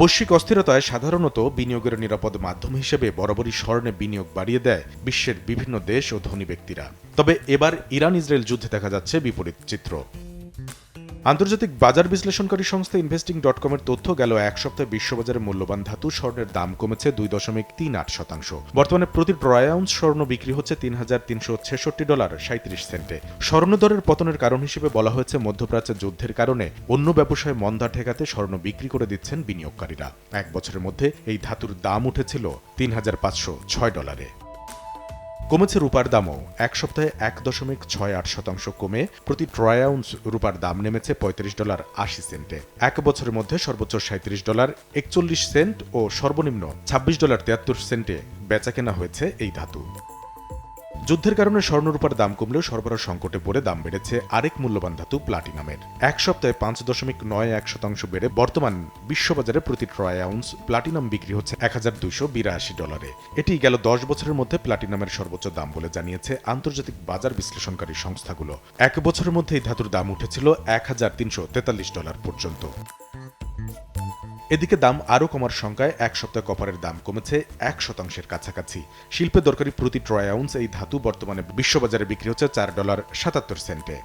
বৈশ্বিক অস্থিরতায় সাধারণত বিনিয়োগের নিরাপদ মাধ্যম হিসেবে বরাবরই স্বর্ণে বিনিয়োগ বাড়িয়ে দেয় বিশ্বের বিভিন্ন দেশ ও ধনী ব্যক্তিরা। তবে এবার ইরান ইসরায়েল যুদ্ধে দেখা যাচ্ছে বিপরীত চিত্র। আন্তর্জাতিক বাজার বিশ্লেষণকারী সংস্থা ইনভেস্টিং ডট কমের তথ্য গেল এক সপ্তাহে বিশ্ববাজারে মূল্যবান ধাতু স্বর্ণের দাম কমেছে দুই দশমিক তিন আট শতাংশ। বর্তমানে প্রতি ট্রয় স্বর্ণ বিক্রি হচ্ছে তিন হাজার তিনশো ছেষট্টি ডলার সাঁত্রিশ সেন্টে। স্বর্ণ দরের পতনের কারণ হিসেবে বলা হয়েছে মধ্যপ্রাচ্যের যুদ্ধের কারণে অন্য ব্যবসায় মন্দা ঠেকাতে স্বর্ণ বিক্রি করে দিচ্ছেন বিনিয়োগকারীরা। এক বছরের মধ্যে এই ধাতুর দাম উঠেছিল তিন হাজার পাঁচশো ছয় ডলারে। কমেছে রূপার দামও। এক সপ্তাহে এক দশমিক ছয় আট শতাংশ কমে প্রতি ট্রয় আউন্স রূপার দাম নেমেছে পঁয়ত্রিশ ডলার আশি সেন্টে। এক বছরের মধ্যে সর্বোচ্চ সাঁত্রিশ ডলার একচল্লিশ সেন্ট ও সর্বনিম্ন ছাব্বিশ ডলার তিয়াত্তর সেন্টে বেচা কেনা হয়েছে এই ধাতু। যুদ্ধের কারণে স্বর্ণরূপার দাম কমলেও সরবরাহ সংকটে পড়ে দাম বেড়েছে আরেক মূল্যবান ধাতু, প্লাটিনামের। এক সপ্তাহে পাঁচ দশমিক নয় এক শতাংশ বেড়ে বর্তমান বিশ্ববাজারে প্রতি ট্রয় আউন্স প্লাটিনাম বিক্রি হচ্ছে এক হাজার দুইশো বিরাশি ডলারে। এটি গেল দশ বছরের মধ্যে প্লাটিনামের সর্বোচ্চ দাম বলে জানিয়েছে আন্তর্জাতিক বাজার বিশ্লেষণকারী সংস্থাগুলো। এক বছরের মধ্যে এই ধাতুর দাম উঠেছিল এক হাজার তিনশো তেতাল্লিশ ডলার পর্যন্ত। এদিকে দাম আরও কমার সংখ্যায় এক সপ্তাহে কপারের দাম কমেছে এক শতাংশের কাছাকাছি। শিল্পে দরকারি প্রতি ট্রয় আউন্স এই ধাতু বর্তমানে বিশ্ববাজারে বিক্রি হচ্ছে চার ডলার সাতাত্তর সেন্টে।